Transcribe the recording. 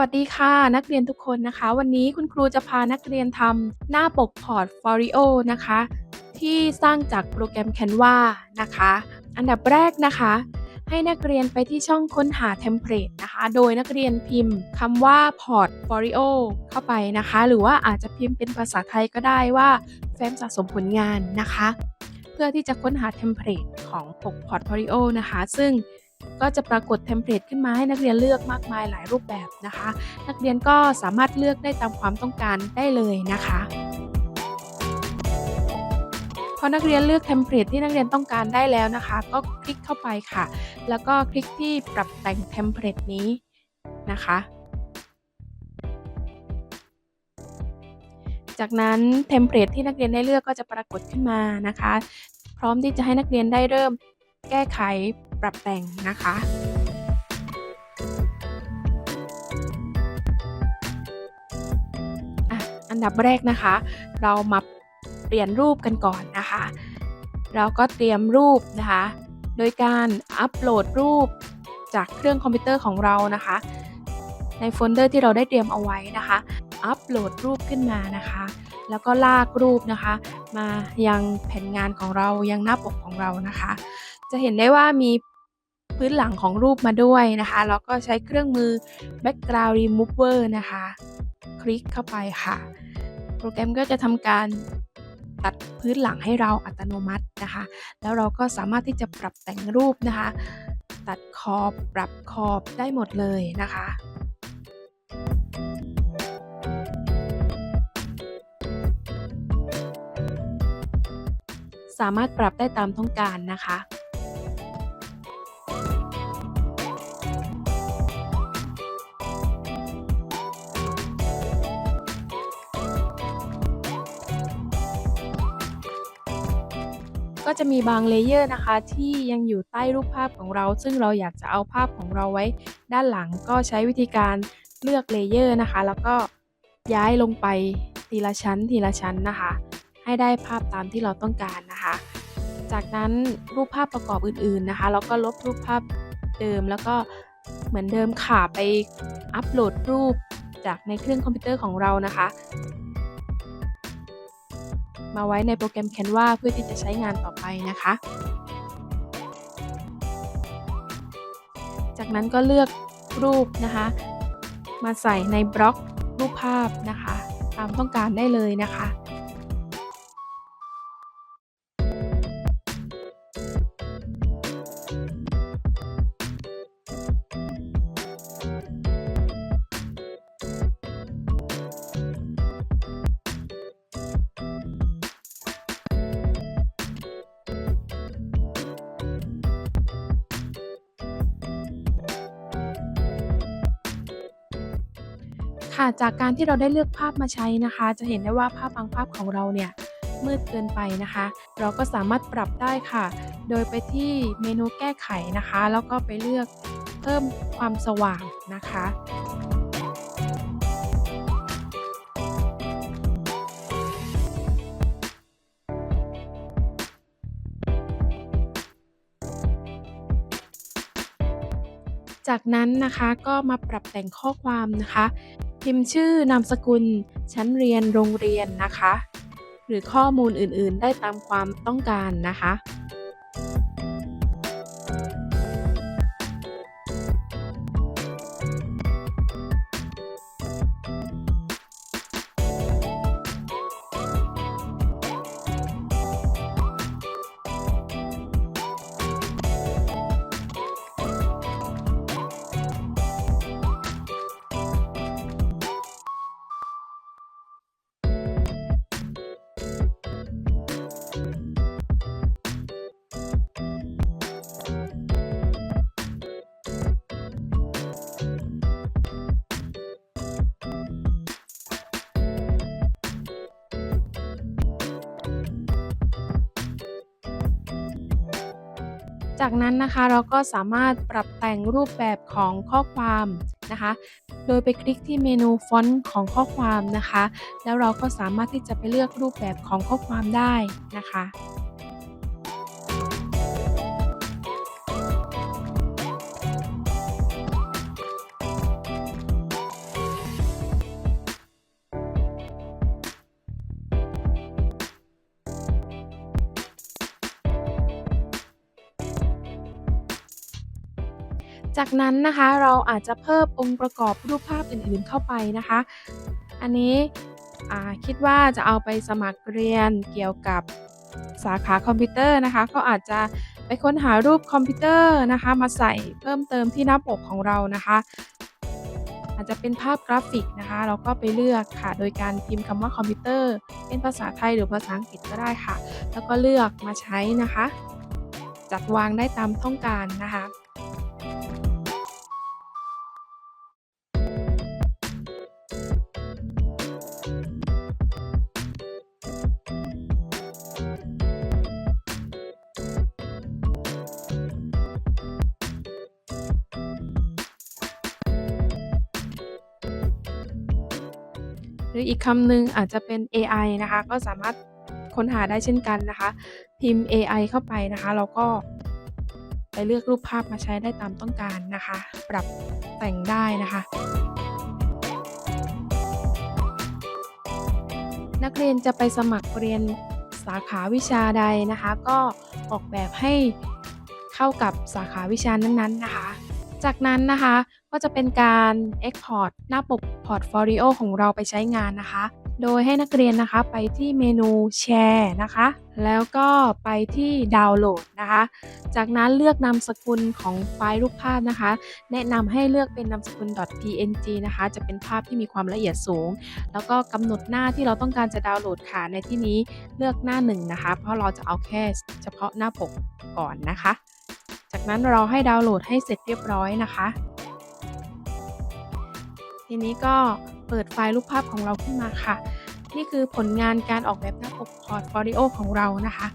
วัสดีค่ะนักเรียนทุกคนนะคะ วันนี้คุณครูจะพานักเรียนทำหน้าปกพอร์ตโฟลิโอนะคะ ที่สร้างจากโปรแกรม Canva นะคะ อันดับแรกนะคะ ให้นักเรียนไปที่ช่องค้นหาเทมเพลตนะคะ โดยนักเรียนพิมพ์คำว่า Portfolio เข้าไปนะคะ หรือว่าอาจจะพิมพ์เป็นภาษาไทยก็ได้ว่าแฟ้มสะสมผลงานนะคะ เพื่อที่จะค้นหาเทมเพลตของปก Portfolio นะคะ ซึ่ง ก็จะปรากฏเทมเพลตขึ้นมาให้นักเรียนเลือกมากมายหลายรูปแบบนะคะ นักเรียนก็สามารถเลือกได้ตามความต้องการได้เลยนะคะพอนักเรียนเลือกเทมเพลตที่นักเรียนต้องการได้แล้วนะคะ ก็คลิกเข้าไปค่ะ แล้วก็คลิกที่ปรับแต่งเทมเพลตนี้นะคะ จากนั้นเทมเพลตที่นักเรียนได้เลือกก็จะปรากฏขึ้นมานะคะ พร้อมที่จะให้นักเรียนได้เริ่มแก้ไข ปรับแต่งนะคะอะอันดับแรกนะคะ เรามาเปลี่ยนรูปกันก่อนนะคะ เราก็เตรียมรูปนะคะ โดยการอัปโหลดรูปจากเครื่องคอมพิวเตอร์ของเรานะคะ ในโฟลเดอร์ที่เราได้เตรียมเอาไว้นะคะ อัปโหลดรูปขึ้นมานะคะ แล้วก็ลากรูปนะคะ มายังแผ่นงานของเรายังหน้าปกของเรานะคะ จะเห็นได้ว่ามี พื้นหลังของรูปมาด้วยนะคะแล้วก็ใช้เครื่องมือ background remover นะคะ คลิกเข้าไปค่ะ โปรแกรมก็จะทำการตัดพื้นหลังให้เราอัตโนมัตินะคะ แล้วเราก็สามารถที่จะปรับแต่งรูปนะคะ ตัดขอบปรับขอบได้หมดเลยนะคะสามารถปรับได้ตามต้องการนะคะ ก็จะมีบางเลเยอร์นะคะ ที่ยังอยู่ใต้รูปภาพของเรา ซึ่งเราอยากจะเอาภาพของเราไว้ด้านหลังก็ใช้วิธีการเลือกเลเยอร์นะคะ แล้วก็ย้ายลงไปทีละชั้นทีละชั้นนะคะ ให้ได้ภาพตามที่เราต้องการนะคะ จากนั้นรูปภาพประกอบอื่นๆนะคะ เราก็ลบรูปภาพเดิมแล้วก็เหมือนเดิมค่ะไปอัปโหลดรูปจากในเครื่องคอมพิวเตอร์ของเรานะคะ มาไว้ในโปรแกรม Canva เพื่อที่จะใช้งานต่อไปนะคะ จากนั้นก็เลือกรูปนะคะ มาใส่ในบล็อกรูปภาพนะคะ ตามต้องการได้เลยนะคะ ค่ะจากการที่เราได้เลือกภาพมาใช้นะคะ จะเห็นได้ว่าภาพบางภาพของเราเนี่ยมืดเกินไปนะคะ เราก็สามารถปรับได้ค่ะ โดยไปที่เมนูแก้ไขนะคะ แล้วก็ไปเลือกเพิ่มความสว่างนะคะ จากนั้นนะคะก็มาปรับแต่งข้อความนะคะ พิมพ์ชื่อนามสกุล ชั้นเรียนโรงเรียนนะคะ หรือข้อมูลอื่นๆ ได้ตามความต้องการนะคะ จากนั้นนะคะเราก็สามารถปรับแต่งรูปแบบของข้อความนะคะ โดยไปคลิกที่เมนูฟอนต์ของข้อความนะคะ แล้วเราก็สามารถที่จะไปเลือกรูปแบบของข้อความได้นะคะ จากนั้นนะคะเราอาจจะเพิ่มองค์ประกอบรูปภาพอื่นๆเข้าไปนะคะ อันนี้คิดว่าจะเอาไปสมัครเรียนเกี่ยวกับสาขาคอมพิวเตอร์นะคะ ก็อาจจะไปค้นหารูปคอมพิวเตอร์นะคะ มาใส่เพิ่มเติมที่หน้าปกของเรานะคะ อาจจะเป็นภาพกราฟิกนะคะ เราก็ไปเลือกค่ะ โดยการพิมพ์คำว่าคอมพิวเตอร์ เป็นภาษาไทยหรือภาษาอังกฤษก็ได้ค่ะ แล้วก็เลือกมาใช้นะคะ จัดวางได้ตามต้องการนะคะ หรืออีกคำหนึ่งอาจจะเป็น AI นะคะ ก็สามารถค้นหาได้เช่นกันนะคะ พิมพ์ AI เข้าไปนะคะแล้วก็ไปเลือกรูปภาพมาใช้ได้ตามต้องการนะคะ ปรับแต่งได้นะคะนักเรียนจะไปสมัครเรียนสาขาวิชาใดนะคะ ก็ออกแบบให้เข้ากับสาขาวิชานั้นๆนะคะ จากนั้นนะคะก็จะเป็นการ Export หน้าปกพอร์ตโฟลิโอของเราไปใช้งานนะคะ โดยให้นักเรียนนะคะไปที่เมนูแชร์นะคะ แล้วก็ไปที่ดาวน์โหลดนะคะ จากนั้นเลือกนามสกุลของไฟล์รูปภาพนะคะ แนะนำให้เลือกเป็นนามสกุล .png นะคะ จะเป็นภาพที่มีความละเอียดสูง แล้วก็กำหนดหน้าที่เราต้องการจะดาวน์โหลดค่ะ ในที่นี้เลือกหน้าหนึ่งนะคะ เพราะเราจะเอาแค่เฉพาะหน้าปกก่อนนะคะ จากนั้นเราให้ดาวน์โหลดให้เสร็จเรียบร้อยนะคะ ทีนี้ก็เปิดไฟล์รูปภาพของเราขึ้นมาค่ะ นี่คือผลงานการออกแบบหน้าปกพอร์ตโฟลิโอของเรานะคะ